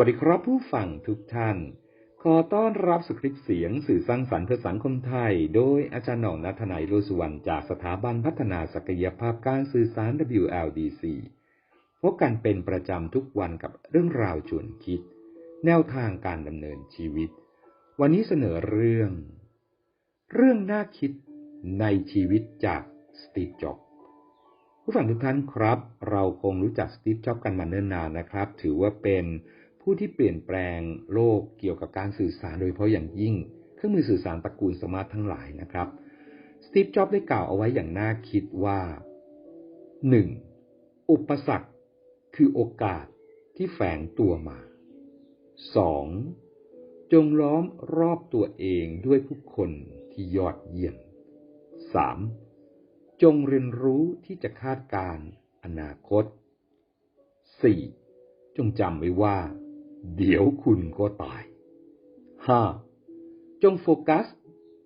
วัสดีครับผู้ฟังทุกท่าน ขอต้อนรับสุคลิปเสียงสื่อสร้างสรรค์เพื่อสังคมไทย โดยอาจารย์หน่องนัทนายโรสุวรรณจากสถาบันพัฒนาศักยภาพการสื่อสาร WLDC พบกันเป็นประจำทุกวันกับเรื่องราวชวนคิด แนวทางการดำเนินชีวิต วันนี้เสนอเรื่อง เรื่องน่าคิดในชีวิตจากสตีฟจ็อบผู้ฟังทุกท่านครับ เราคงรู้จักสตีฟจ็อบกันมาเนิ่นนานนะครับ ถือว่าเป็น ผู้ที่เปลี่ยนแปลงโลกเกี่ยวกับการสื่อสารโดยเฉพาะอย่างยิ่ง เครื่องมือสื่อสารตระกูลสมาร์ททั้งหลายนะครับ สตีฟ จ็อบได้กล่าวเอาไว้อย่างน่าคิดว่า 1. อุปสรรคคือโอกาสที่แฝงตัวมา 2. จงล้อมรอบตัวเองด้วยผู้คนที่ยอดเยี่ยม 3. จงเรียนรู้ที่จะคาดการอนาคต 4. จงจำไว้ว่า เดี๋ยวคุณก็ตาย 5. จงโฟกัส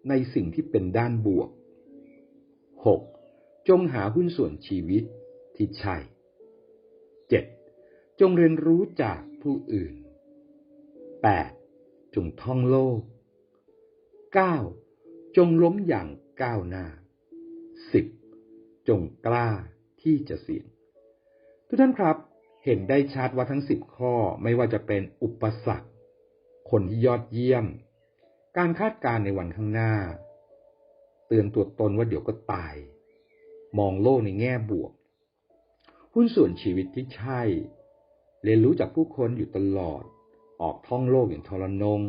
ในสิ่งที่เป็นด้านบวก 6. จงหาหุ้นส่วนชีวิตที่ใช่ 7. จงเรียนรู้จากผู้อื่น 8. จงท่องโลก 9. จงล้มอย่างก้าวหน้า 10. จงกล้าที่จะเสี่ยง ทุกท่านครับ เห็นได้ชัดว่าทั้งสิบข้อไม่ว่าจะเป็นอุปสรรค คนที่ยอดเยี่ยม การคาดการในวันข้างหน้า เตือนตัวตนว่าเดี๋ยวก็ตาย มองโลกในแง่บวก หุ้นส่วนชีวิตที่ใช่ เรียนรู้จากผู้คนอยู่ตลอด ออกท่องโลกอย่างทรนง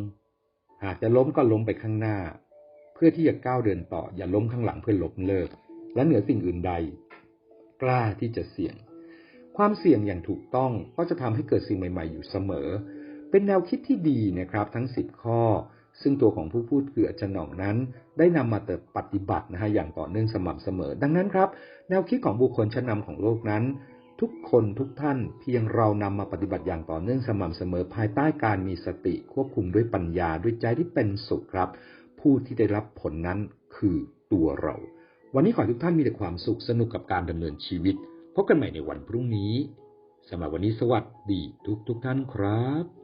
หากจะล้มก็ล้มไปข้างหน้า เพื่อที่จะก้าวเดินต่ออย่าล้มข้างหลังเพื่อล้มเลิก และเหนือสิ่งอื่นใด กล้าที่จะเสี่ยง ความเสี่ยงอย่างถูกต้องก็จะทำให้เกิดสิ่งใหม่ ๆ อยู่เสมอ เป็นแนวคิดที่ดีนะครับทั้งสิบข้อ ซึ่งตัวของผู้พูดคืออาจารย์หน่องนั้น ได้นำมาเติบปฏิบัตินะฮะอย่างต่อเนื่องสม่ำเสมอ ดังนั้นครับ แนวคิดของบุคคลชั้นนาของโลกนั้น ทุกคนทุกท่านเพียงเรานำมาปฏิบัติอย่างต่อเนื่องสม่ำเสมอ ภายใต้การมีสติควบคุมด้วยปัญญาด้วยใจที่เป็นสุขครับ ผู้ที่ได้รับผลนั้นคือตัวเรา วันนี้ขอให้ทุกท่านมีแต่ความสุขสนุกกับการดำเนินชีวิต พบกันใหม่ในวันพรุ่งนี้สำหรับวันนี้สวัสดีทุกทุกท่านครับ